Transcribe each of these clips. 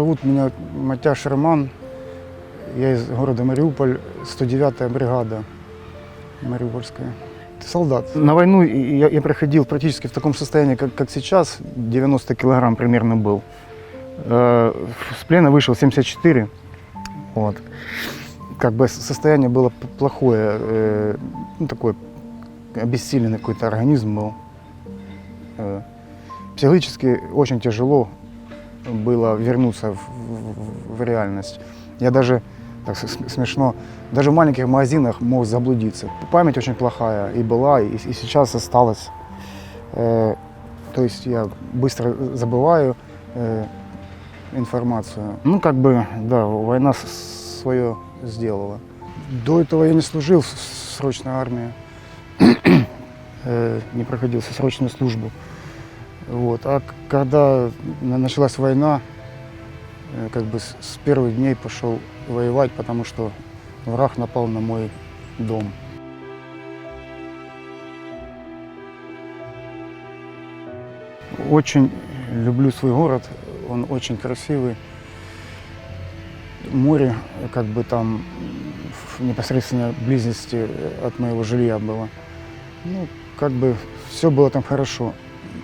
Зовут меня Матяш Роман. Я из города Мариуполь, 109-я бригада Мариупольская. Солдат. На войну я, я проходил практически в таком состоянии, как, как сейчас, 90 килограмм примерно был. Э, С плена вышел 74. Вот. Как бы состояние было плохое, э, ну, такой обессиленный какой-то организм был. Э, Психологически очень тяжело было вернуться в, в- в реальность. Я даже, так смешно, даже в маленьких магазинах мог заблудиться. Память очень плохая и была, и, и сейчас осталась. Э, то есть я быстро забываю э, информацию. Ну, как бы, да, война свое сделала. До этого я не служил в срочной армии, э, не проходил срочную службу. Вот. А когда на- началась война, э, как бы с, первых дней пошел воевать, потому что враг напал на мой дом. Очень люблю свой город, он очень красивый. Море, как бы там в непосредственной близости от моего жилья было. Ну, как бы все было там хорошо.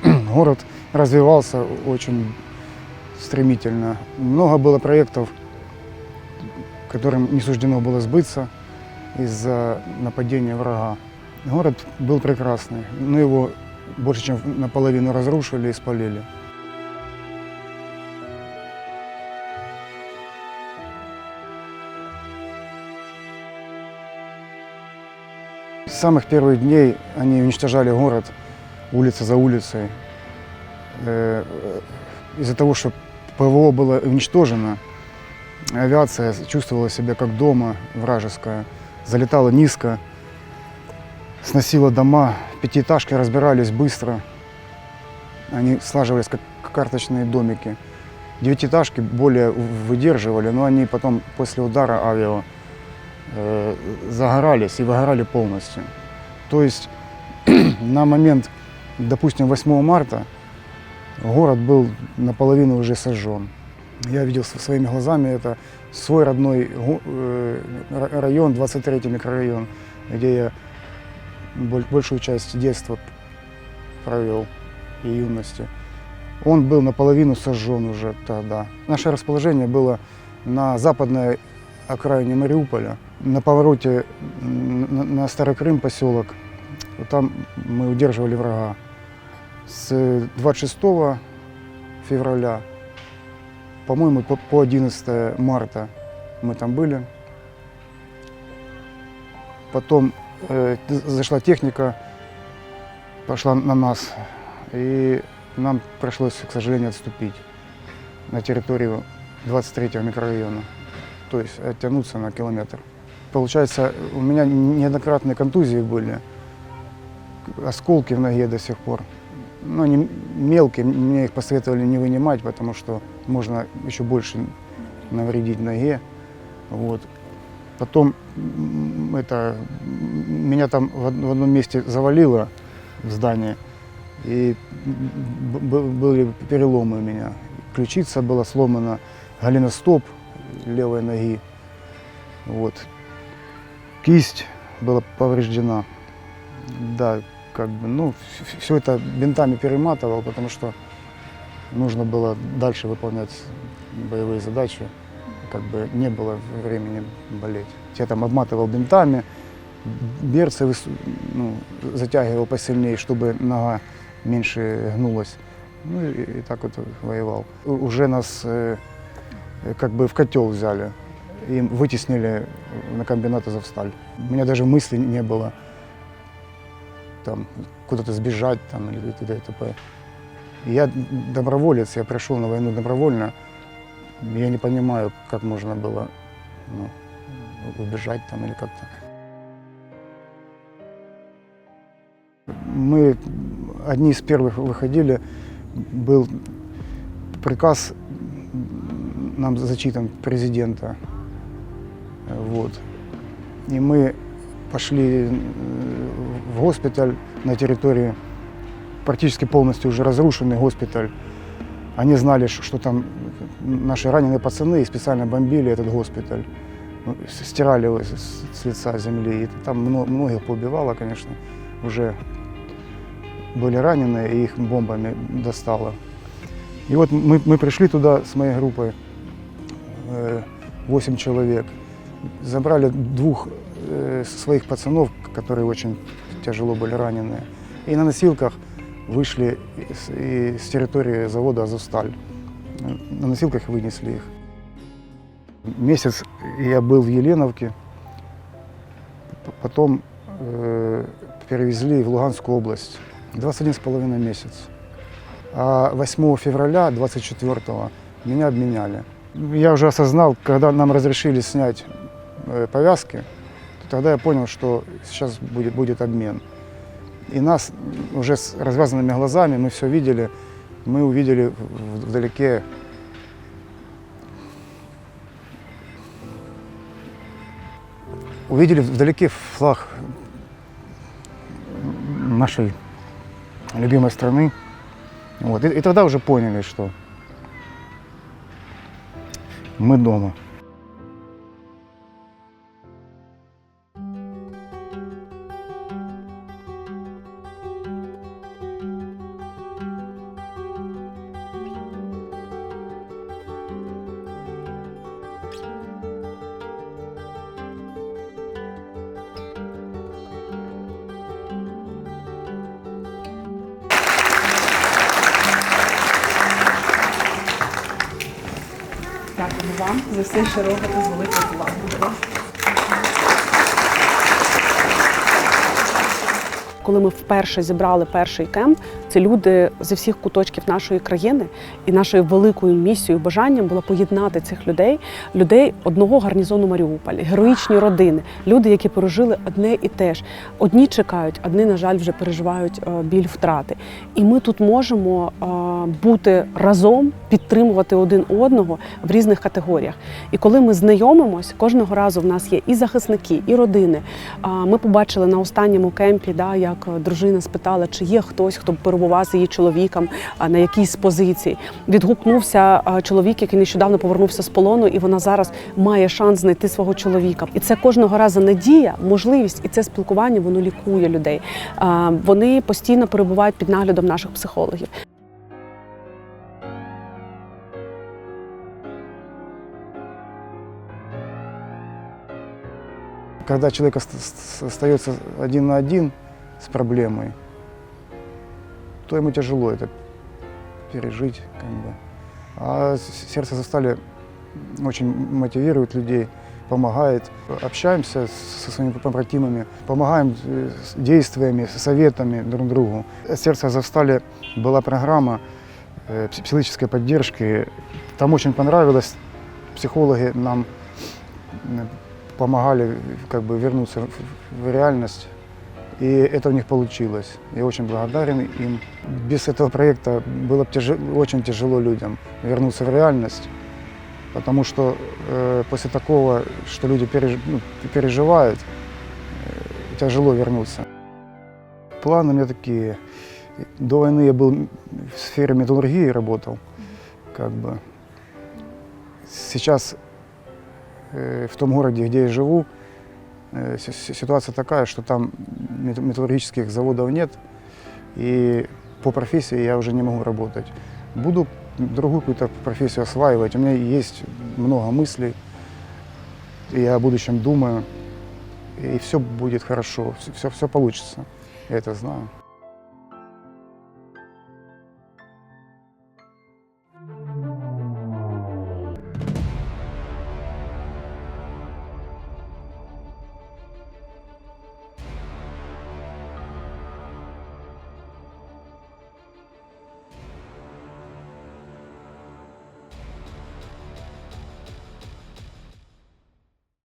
Город развивался очень стремительно. Много было проектов, которым не суждено было сбыться из-за нападения врага. Город был прекрасный, но его больше чем наполовину разрушили и спалили. С самых первых дней они уничтожали город улица за улицей. Э, э, Из-за того, что ПВО было уничтожено, авиация чувствовала себя как дома вражеская, залетала низко, сносила дома, пятиэтажки разбирались быстро, они слаживались как карточные домики. Девятиэтажки более выдерживали, но они потом после удара авиа э, загорались и выгорали полностью. То есть на момент, допустим, 8 марта город был наполовину уже сожжен. Я видел своими глазами это свой родной э, ра- район, 23-й микрорайон, где я боль- большую часть детства провел и юности. Он был наполовину сожжен уже тогда. Наше расположение было на западной окраине Мариуполя, на повороте на, Старокрым поселок. Там мы удерживали врага. С 26 февраля, по-моему, по, по 11 марта мы там были. Потом э, зашла техника, пошла на нас, и нам пришлось, к сожалению, отступить на территорию 23-го микрорайона, то есть оттянуться на километр. Получается, у меня неоднократные контузии были, осколки в ноге до сих пор. Но они мелкие, мне их посоветовали не вынимать, потому что можно еще больше навредить ноге. Вот. Потом это, меня там в од- в одном месте завалило в здании, и были переломы у меня. Ключица была сломана, голеностоп левой ноги. Вот. Кисть была повреждена. Да, как бы, ну, все это бинтами перематывал, потому что нужно было дальше выполнять боевые задачи. Как бы не было времени болеть. Я там обматывал бинтами, берцы ну, затягивал посильнее, чтобы нога меньше гнулась. Ну и, и так вот воевал. Уже нас э, как бы в котел взяли и вытеснили на комбинат Азовсталь. У меня даже мысли не было там куда-то сбежать там или т.д. и т.п. Я доброволец, я пришел на войну добровольно. Я не понимаю, как можно было ну, убежать там или как-то. Мы одни из первых выходили, был приказ нам зачитан президента. Вот. И мы пошли э, в госпиталь на территории, практически полностью уже разрушенный госпиталь. Они знали, что там наши раненые пацаны специально бомбили этот госпиталь. Ну, Стирали его с, лица земли. И там мно- многих поубивало, конечно. Уже были раненые, и их бомбами достало. И вот мы, мы пришли туда с моей группой, э, 8 человек. Забрали двух э, своих пацанов, которые очень тяжело были ранены. И на носилках вышли с, территории завода «Азовсталь». На носилках вынесли их. Месяц я был в Еленовке, потом э, перевезли в Луганскую область. 21,5 месяц. А 8 февраля 24 меня обменяли. Я уже осознал, когда нам разрешили снять э, повязки, тогда я понял, что сейчас будет, будет обмен. И нас уже с развязанными глазами, мы все видели, мы увидели вдалеке увидели вдалеке флаг нашей любимой страны. Вот. И, и тогда уже поняли, что мы дома. Вам за все, що робите з великою повагою. Коли ми вперше зібрали перший кемп, це люди зі всіх куточків нашої країни, і нашою великою місією, бажанням було поєднати цих людей, людей одного гарнізону Маріуполя, героїчні родини, люди, які пережили одне і те ж. Одні чекають, одні, на жаль, вже переживають е, біль втрати. І ми тут можемо е, бути разом, підтримувати один одного в різних категоріях. І коли ми знайомимось, кожного разу в нас є і захисники, і родини. Ми побачили на останньому кемпі, як е, дружина спитала, чи є хтось, хто б перебував з її чоловіком на якійсь позиції. Відгукнувся чоловік, який нещодавно повернувся з полону, і вона зараз має шанс знайти свого чоловіка. І це кожного разу надія, можливість, і це спілкування воно лікує людей. Вони постійно перебувають під наглядом наших психологів. Когда человек ост- остается один на один с проблемой, то ему тяжело это пережить. Как бы. А сердце застали очень мотивирует людей, помогает. Общаемся со своими побратимами, помогаем э, действиями, советами друг другу. Сердце Азовстали была программа э, пси- психологической поддержки. Там очень понравилось. Психологи нам помогали как бы вернуться в реальность. И это у них получилось. Я очень благодарен им. Без этого проекта было бы тяжело, очень тяжело людям вернуться в реальность. Потому что э, после такого, что люди переж- ну, переживают, э, тяжело вернуться. Планы у меня такие. До войны я был в сфере металлургии работал. Как бы. Сейчас э, в том городе, где я живу, ситуация такая, что там мет- металлургических заводов нет, и по профессии я уже не могу работать. Буду другую какую-то профессию осваивать. У меня есть много мыслей, я о будущем думаю, и все будет хорошо, все, все получится, я это знаю.